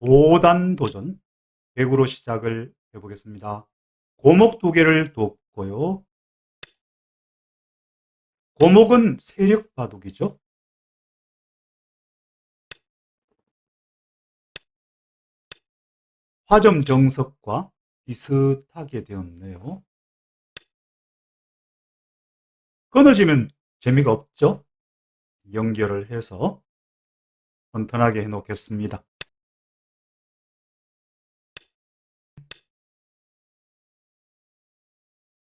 5단 도전 100으로 시작을 해보겠습니다. 고목 두 개를 뒀고요. 고목은 세력 바둑이죠. 화점 정석과 비슷하게 되었네요. 끊어지면 재미가 없죠? 연결을 해서 튼튼하게 해놓겠습니다.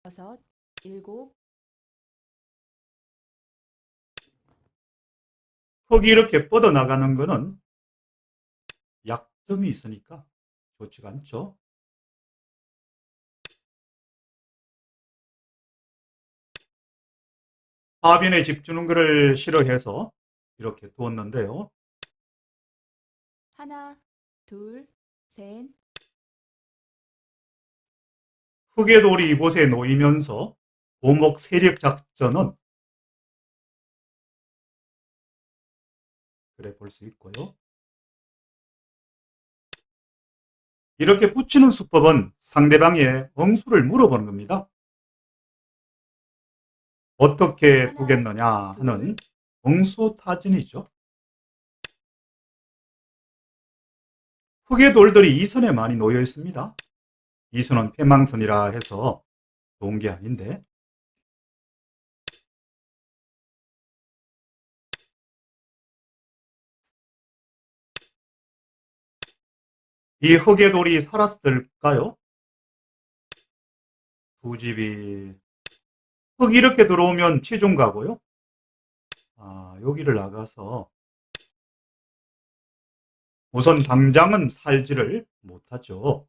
여섯, 일곱, 흙이 이렇게 뻗어나가는 것은 약점이 있으니까 좋지가 않죠. 하변에 집 주는 것을 싫어해서 이렇게 두었는데요. 하나, 둘, 셋, 흙의 돌이 이곳에 놓이면서 고목 세력 작전은 그래 볼 수 있고요. 이렇게 붙이는 수법은 상대방의 응수를 물어보는 겁니다. 어떻게 하나, 두겠느냐 하는 응수타진이죠. 흙의 돌들이 이 선에 많이 놓여 있습니다. 이 선은 패망선이라 해서 좋은 게 아닌데 이 흙의 돌이 살았을까요? 두 집이 흙 이렇게 들어오면 치중 가고요. 아, 여기를 나가서 우선 당장은 살지를 못하죠.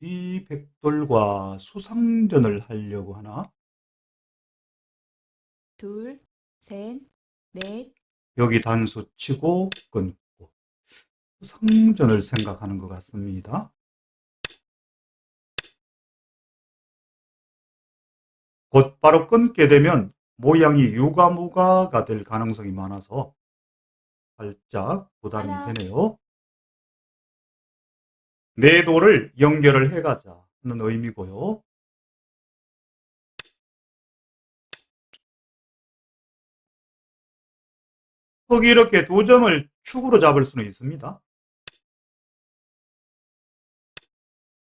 이 백돌과 수상전을 하려고 하나? 둘, 셋, 넷, 여기 단수 치고 끊고 수상전을 생각하는 것 같습니다. 곧바로 끊게 되면 모양이 유가무가가 될 가능성이 많아서 살짝 부담이 하나. 되네요. 네 돌을 연결을 해가자 하는 의미고요. 흙이 이렇게 두 점을 축으로 잡을 수는 있습니다.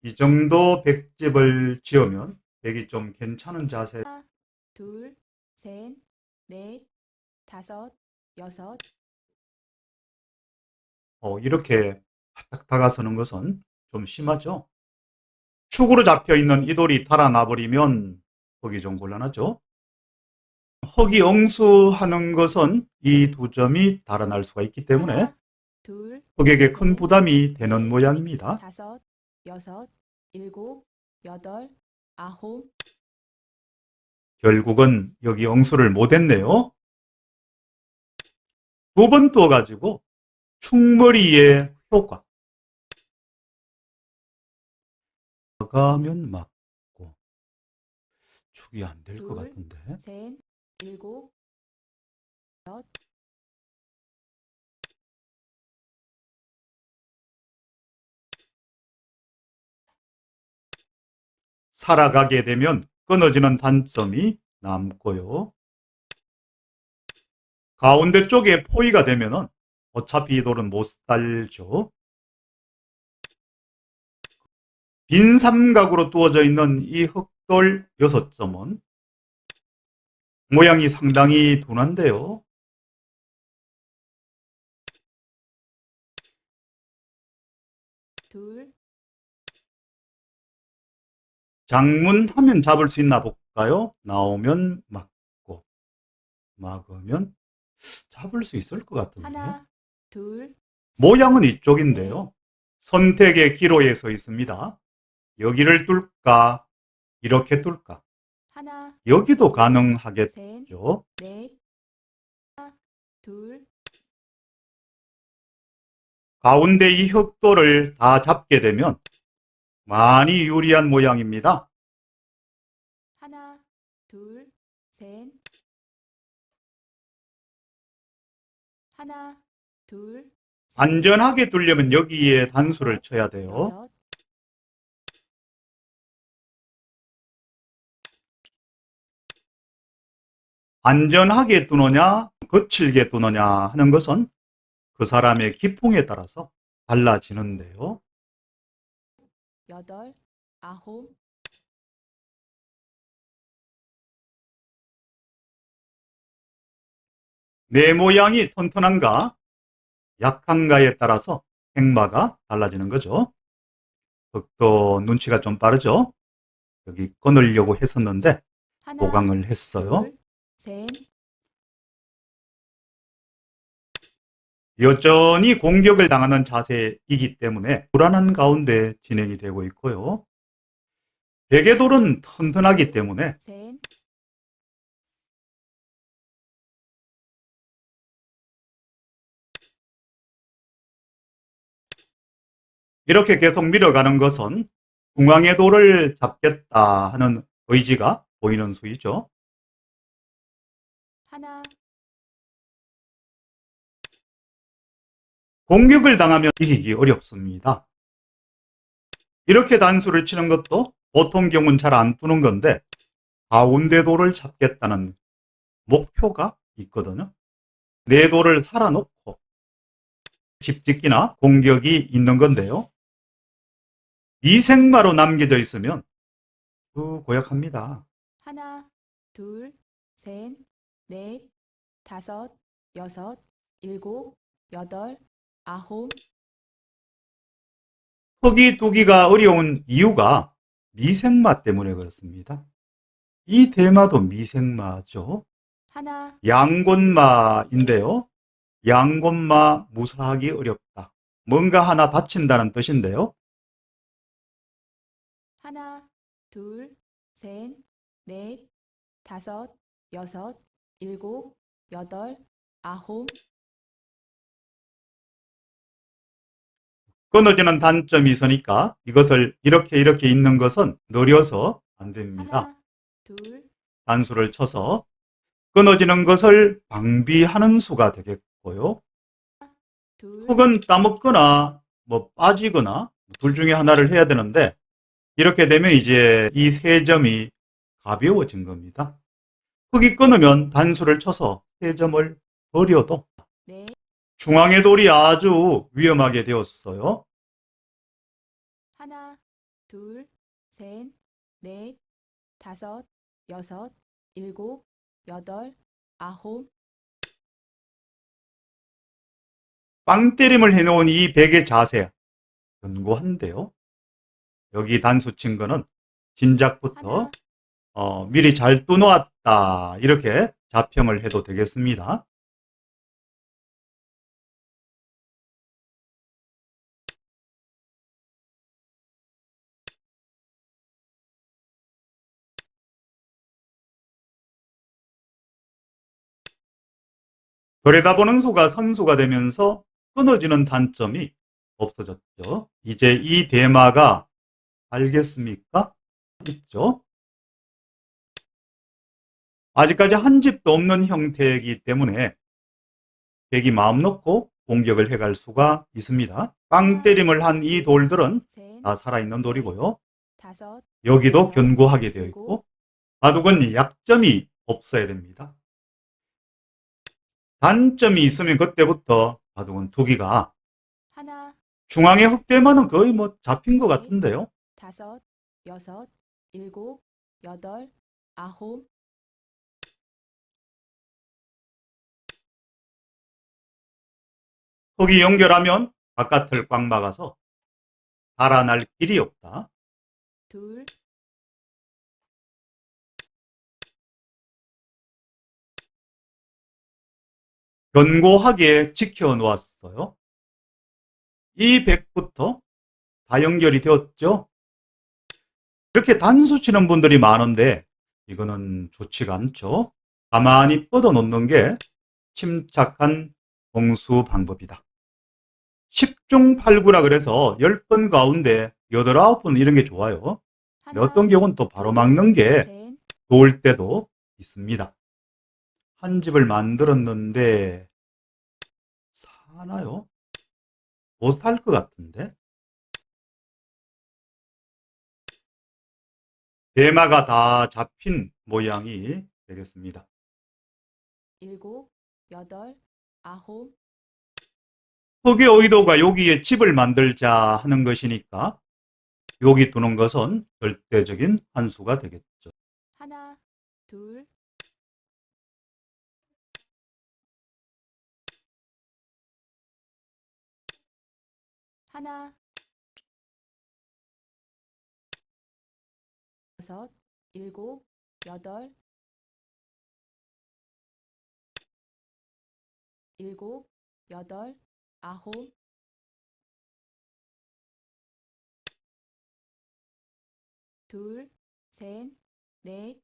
이 정도 백집을 지으면 백이 좀 괜찮은 자세. 하나, 둘, 셋, 넷, 다섯, 여섯, 어, 이렇게 바닥 다가서는 것은 좀 심하죠. 축으로 잡혀 있는 이 돌이 달아나 버리면 흙이 좀 곤란하죠. 흙이 응수하는 것은 이 두 점이 달아날 수가 있기 때문에 둘, 흙에게 큰 부담이 되는 모양입니다. 다섯, 여섯, 일곱, 여덟, 아홉, 결국은 여기 응수를 못했네요. 두 번 두어가지고 충머리의 효과. 나가면 맞고 축이 안 될 것 둘. 같은데. 셋, 일곱, 여섯, 살아가게 되면 끊어지는 단점이 남고요. 가운데 쪽에 포위가 되면 은 어차피 이 돌은 못 살죠. 빈 삼각으로 두어져 있는 이 흑돌 여섯 점은 모양이 상당히 둔한데요. 둘, 장문하면 잡을 수 있나 볼까요? 나오면 막고 막으면 잡을 수 있을 것 같은데. 하나, 둘, 모양은 이쪽인데요. 선택의 기로에 서 있습니다. 여기를 뚫까? 이렇게 뚫까? 하나, 여기도 가능하겠죠. 셋, 넷, 하나, 둘, 가운데 이 흑도를 다 잡게 되면 많이 유리한 모양입니다. 하나, 둘, 셋, 하나, 둘, 안전하게 두려면 여기에 단수를 쳐야 돼요. 여섯, 안전하게 두느냐, 거칠게 두느냐 하는 것은 그 사람의 기풍에 따라서 달라지는데요. 여덟, 아홉, 내 모양이 튼튼한가, 약한가에 따라서 행마가 달라지는 거죠. 덕도 눈치가 좀 빠르죠? 여기 끊으려고 했었는데 하나, 보강을 했어요. 둘, 셋, 여전히 공격을 당하는 자세이기 때문에 불안한 가운데 진행이 되고 있고요. 베개돌은 튼튼하기 때문에 셋, 이렇게 계속 밀어가는 것은 중앙의 돌을 잡겠다 하는 의지가 보이는 수이죠. 공격을 당하면 이기기 어렵습니다. 이렇게 단수를 치는 것도 보통 경우는 잘 안 두는 건데 가운데 돌을 잡겠다는 목표가 있거든요. 내 돌을 살아놓고 집짓기나 공격이 있는 건데요. 미생마로 남겨져 있으면 그 고약합니다. 하나, 둘, 셋, 넷, 다섯, 여섯, 일곱, 여덟, 아홉, 흙이 두기가 어려운 이유가 미생마 때문에 그렇습니다. 이 대마도 미생마죠. 하나, 양곤마인데요. 양곤마 무사하기 어렵다. 뭔가 하나 다친다는 뜻인데요. 하나, 둘, 셋, 넷, 다섯, 여섯, 일곱, 여덟, 아홉, 끊어지는 단점이 있으니까 이것을 이렇게 이렇게 있는 것은 느려서 안 됩니다. 하나, 둘, 단수를 쳐서 끊어지는 것을 방비하는 수가 되겠고요. 둘, 혹은 따먹거나 뭐 빠지거나 둘 중에 하나를 해야 되는데 이렇게 되면 이제 이 세 점이 가벼워진 겁니다. 흙이 끊으면 단수를 쳐서 세 점을 버려도 넷, 중앙의 돌이 아주 위험하게 되었어요. 하나, 둘, 셋, 넷, 다섯, 여섯, 일곱, 여덟, 아홉, 빵 때림을 해놓은 이 백의 자세 견고한데요. 여기 단수 친 거는 진작부터 하나, 어, 미리 잘 뚜놓았다 이렇게 자평을 해도 되겠습니다. 그러다 보는 수가 선수가 되면서 끊어지는 단점이 없어졌죠. 이제 이 대마가 알겠습니까? 있죠. 아직까지 한 집도 없는 형태이기 때문에 백이 마음 놓고 공격을 해갈 수가 있습니다. 빵 때림을 한 이 돌들은 셋, 다 살아있는 돌이고요. 여기도 견고하게 되어 있고 바둑은 약점이 없어야 됩니다. 단점이 있으면 그때부터 바둑은 두기가 하나, 중앙의 흑대만은 거의 뭐 잡힌 것 같은데요. 다섯, 여섯, 일곱, 여덟, 아홉, 흙이 연결하면 바깥을 꽉 막아서 달아날 길이 없다. 둘, 견고하게 지켜 놓았어요. 이 백부터 다 연결이 되었죠. 이렇게 단수 치는 분들이 많은데 이거는 좋지가 않죠. 가만히 뻗어 놓는 게 침착한 공수 방법이다. 10중 8구라 그래서 10번 가운데 8, 9번 이런 게 좋아요. 근데 어떤 경우는 또 바로 막는 게 셋, 좋을 때도 있습니다. 한 집을 만들었는데 사나요? 못할 것 같은데? 대마가 다 잡힌 모양이 되겠습니다. 일곱, 여덟, 아홉, 흑의 의도가 여기에 집을 만들자 하는 것이니까 여기 두는 것은 절대적인 한수가 되겠죠. 하나, 둘, 하나, 여섯, 일곱, 여덟, 일곱, 여덟, 아홉, 둘, 셋, 넷,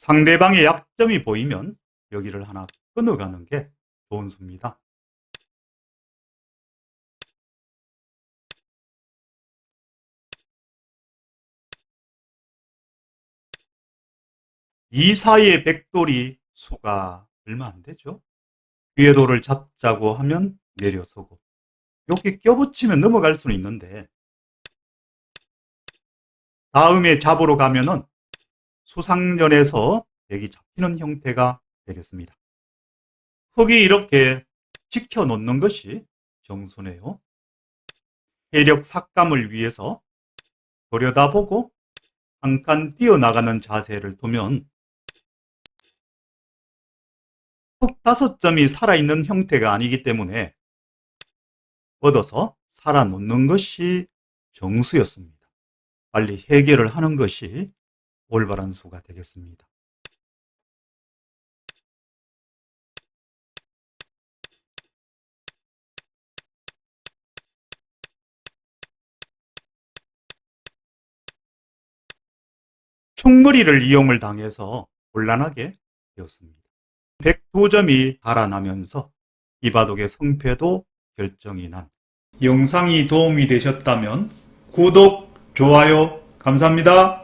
상대방의 약점이 보이면 여기를 하나 끊어가는 게 좋은 수입니다. 이 사이의 백돌이 수가 얼마 안 되죠. 돌을 잡자고 하면 내려서고 여기 껴붙이면 넘어갈 수는 있는데 다음에 잡으러 가면은 수상전에서 백이 잡히는 형태가 되겠습니다. 흙이 이렇게 지켜놓는 것이 정수네요. 해력 삭감을 위해서 들여다보고 한 칸 뛰어나가는 자세를 두면 흙 다섯 점이 살아있는 형태가 아니기 때문에 얻어서 살아놓는 것이 정수였습니다. 빨리 해결을 하는 것이 올바른 수가 되겠습니다. 충거리를 이용을 당해서 곤란하게 되었습니다. 102점이 달아나면서 이바독의 성패도 결정이 난 영상이 도움이 되셨다면 구독, 좋아요 감사합니다.